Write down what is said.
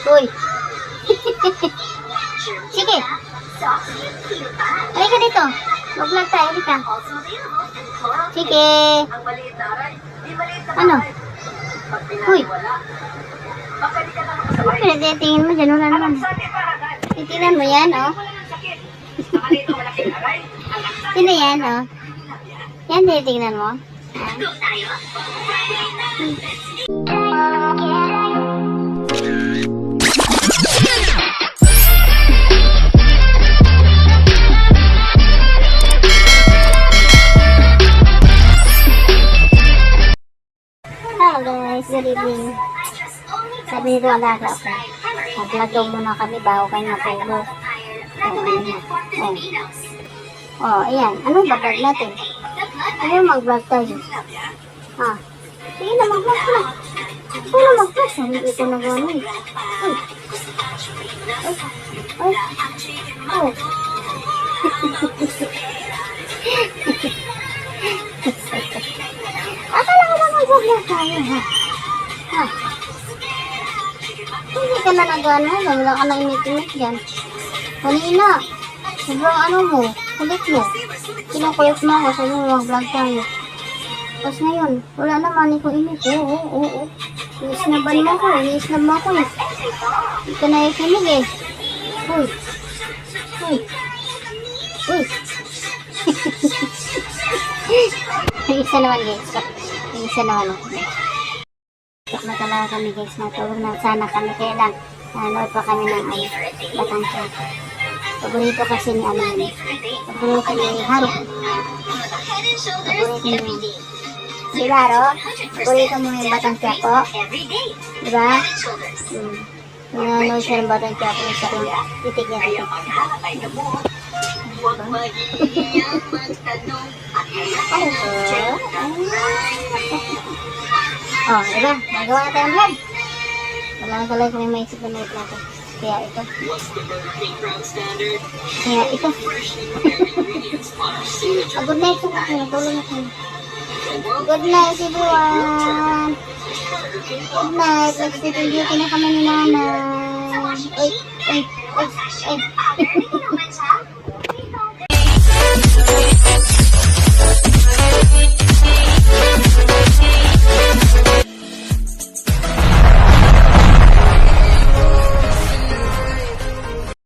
Uy. Sige. Halika dito. Mag-vlog tayo. Halika. Sige. Ano? Uy. Pinatitingin mo dyan. Wala naman. Titingnan mo yan, oh. Sino yan, oh? Yan, titingnan mo. Hello guys, good evening. Sabi nito alaga ako. Mag-vlog daw muna kami bago kayo matulog. Oh, oh. oh, ayan. Anong vlog natin? Ano mag-vlog tayo? Ah, sige na mag-vlog na. Ito na mag-vlog. Sabi ko na gano'n. Uy. Uy. Uy. Oh. tayo, ha? Ha? Hindi ka na nag-ano, wala ka na init-init dyan. Kanina, sobrang ano mo, kulit mo. Kinukulit mo ako, sabi mo mag-vlog tayo. Tapos ngayon, wala naman ikaw init. Oo, oo, oo. oo. Iisnaban mo ako, iisnab mo ako eh. Hindi ka na ikinig eh. Uy. Uy. Uy. Yung isa naman guys. Isa naman ako. Tok na talaga kami guys. Natulog na sana kami. Kaya lang, nanood pa kami ng ano, batang chat. Paborito kasi ni ano yun. Paborito ni Haro. Paborito ni Di ba, Haro? Paborito mo yung batang tiyapo. Di ba? Hmm. Nanonood siya ng batang tiyapo. Sa kong titig niya dito. Ano to? Oh, diba? Nagawa na tayong vlog. Wala na talaga kami maisip na may plato. Kaya ito. Kaya ito. oh, good night po kasi. Natulog na kayo. Good night everyone. Good night. Nag-sleeping beauty na kami ni nanay. Uy, uy, uy, uy.